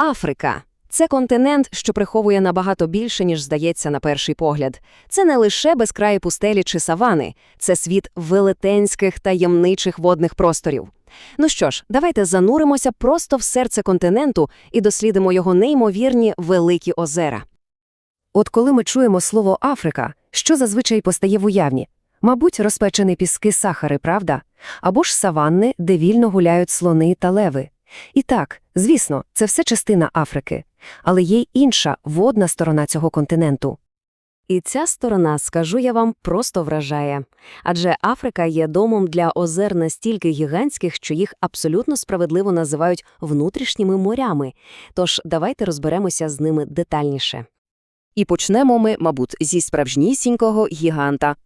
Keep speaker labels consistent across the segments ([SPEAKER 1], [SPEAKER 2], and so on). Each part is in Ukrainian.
[SPEAKER 1] Африка. Це континент, що приховує набагато більше, ніж здається на перший погляд. Це не лише безкраї пустелі чи савани, це світ велетенських таємничих водних просторів. Ну що ж, давайте зануримося просто в серце континенту і дослідимо його неймовірні великі озера. От коли ми чуємо слово Африка, що зазвичай постає в уявні? Мабуть, розпечені піски Сахари, правда? Або ж саванни, де вільно гуляють слони та леви. І так, звісно, це все частина Африки. Але є й інша водна сторона цього континенту. І ця сторона, скажу я вам, просто вражає. Адже Африка є домом для озер настільки гігантських, що їх абсолютно справедливо називають внутрішніми морями. Тож давайте розберемося з ними детальніше. І почнемо ми, мабуть, зі справжнісінького гіганта.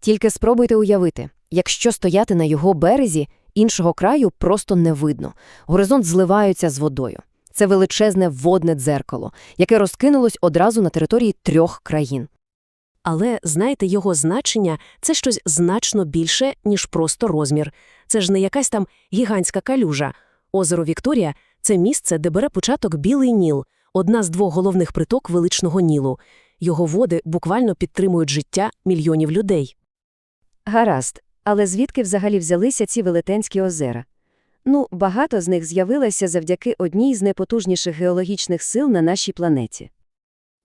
[SPEAKER 1] Тільки спробуйте уявити, якщо стояти на його березі, іншого краю просто не видно. Горизонт зливається з водою. Це величезне водне дзеркало, яке розкинулось одразу на території трьох країн. Але, знаєте, його значення це щось значно більше, ніж просто розмір. Це ж не якась там гігантська калюжа. Озеро Вікторія це місце, де бере початок Білий Ніл, одна з двох головних приток величного Нілу. Його води буквально підтримують життя мільйонів людей. Гаразд, але звідки взагалі взялися ці велетенські озера? Ну, багато з них з'явилося завдяки одній з найпотужніших геологічних сил на нашій планеті.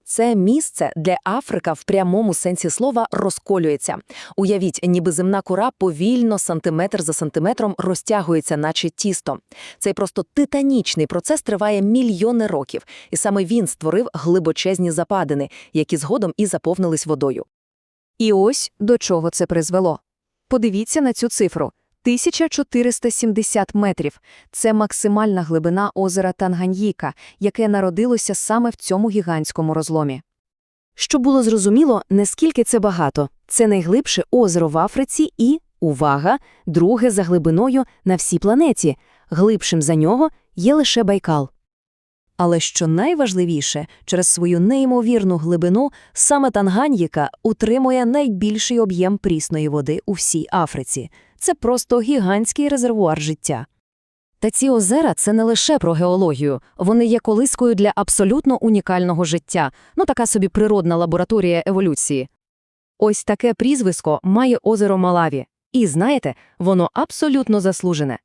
[SPEAKER 2] Це місце, де Африка в прямому сенсі слова розколюється. Уявіть, ніби земна кора повільно, сантиметр за сантиметром розтягується, наче тісто. Цей просто титанічний процес триває мільйони років, і саме він створив глибочезні западини, які згодом і заповнились водою.
[SPEAKER 1] І ось до чого це призвело. Подивіться на цю цифру. 1470 метрів – це максимальна глибина озера Танганьїка, яке народилося саме в цьому гігантському розломі. Щоб було зрозуміло, наскільки це багато, це найглибше озеро в Африці і, увага, друге за глибиною на всій планеті, глибшим за нього є лише Байкал. Але що найважливіше, через свою неймовірну глибину саме Танганьїка утримує найбільший об'єм прісної води у всій Африці. Це просто гігантський резервуар життя. Та ці озера це не лише про геологію, вони є колискою для абсолютно унікального життя, ну така собі природна лабораторія еволюції. Ось таке прізвисько має озеро Малаві. І знаєте, воно абсолютно заслужене.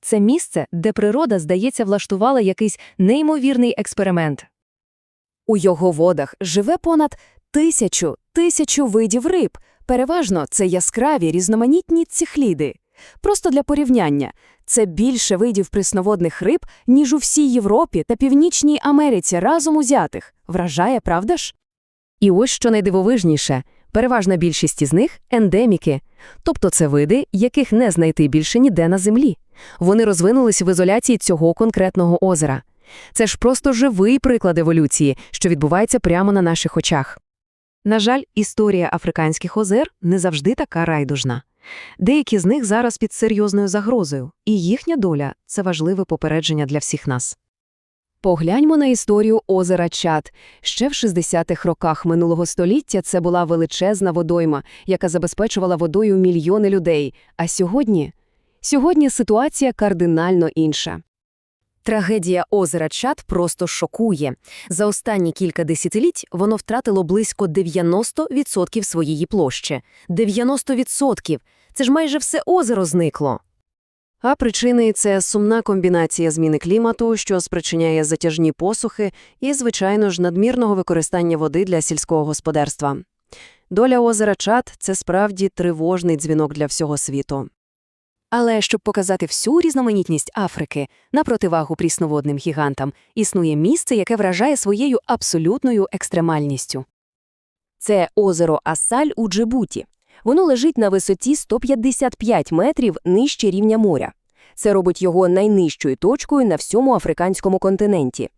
[SPEAKER 1] Це місце, де природа, здається, влаштувала якийсь неймовірний експеримент. У його водах живе понад тисячу тисячу видів риб. Переважно це яскраві різноманітні цихліди. Просто для порівняння, це більше видів прісноводних риб, ніж у всій Європі та Північній Америці разом узятих. Вражає, правда ж? І ось що найдивовижніше – переважна більшість із них – ендеміки. Тобто це види, яких не знайти більше ніде на землі. Вони розвинулись в ізоляції цього конкретного озера. Це ж просто живий приклад еволюції, що відбувається прямо на наших очах. На жаль, історія африканських озер не завжди така райдужна. Деякі з них зараз під серйозною загрозою, і їхня доля це важливе попередження для всіх нас. Погляньмо на історію озера Чад. Ще в 60-х роках минулого століття це була величезна водойма, яка забезпечувала водою мільйони людей. А сьогодні? Сьогодні ситуація кардинально інша. Трагедія озера Чад просто шокує. За останні кілька десятиліть воно втратило близько 90% своєї площі. 90%! Це ж майже все озеро зникло. А причини – це сумна комбінація зміни клімату, що спричиняє затяжні посухи і, звичайно ж, надмірного використання води для сільського господарства. Доля озера Чад – це справді тривожний дзвінок для всього світу. Але щоб показати всю різноманітність Африки на противагу прісноводним гігантам, існує місце, яке вражає своєю абсолютною екстремальністю. Це озеро Ассаль у Джибуті. Воно лежить на висоті 155 метрів нижче рівня моря. Це робить його найнижчою точкою на всьому африканському континенті.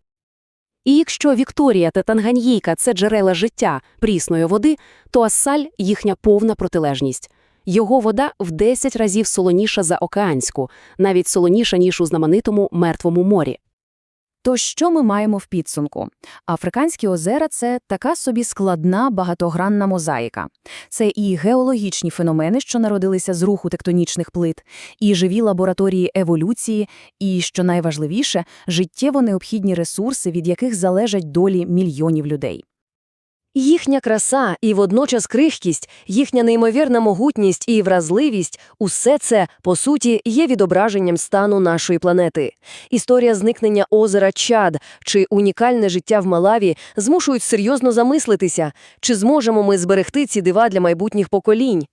[SPEAKER 1] І якщо Вікторія та Танганьїка – це джерела життя прісної води, то Ассаль – їхня повна протилежність. Його вода в 10 разів солоніша за океанську, навіть солоніша, ніж у знаменитому Мертвому морі.
[SPEAKER 3] То що ми маємо в підсумку? Африканські озера – це така собі складна багатогранна мозаїка. Це і геологічні феномени, що народилися з руху тектонічних плит, і живі лабораторії еволюції, і, що найважливіше, життєво необхідні ресурси, від яких залежать долі мільйонів людей.
[SPEAKER 4] Їхня краса і водночас крихкість, їхня неймовірна могутність і вразливість – усе це, по суті, є відображенням стану нашої планети. Історія зникнення озера Чад чи унікальне життя в Малаві змушують серйозно замислитися, чи зможемо ми зберегти ці дива для майбутніх поколінь.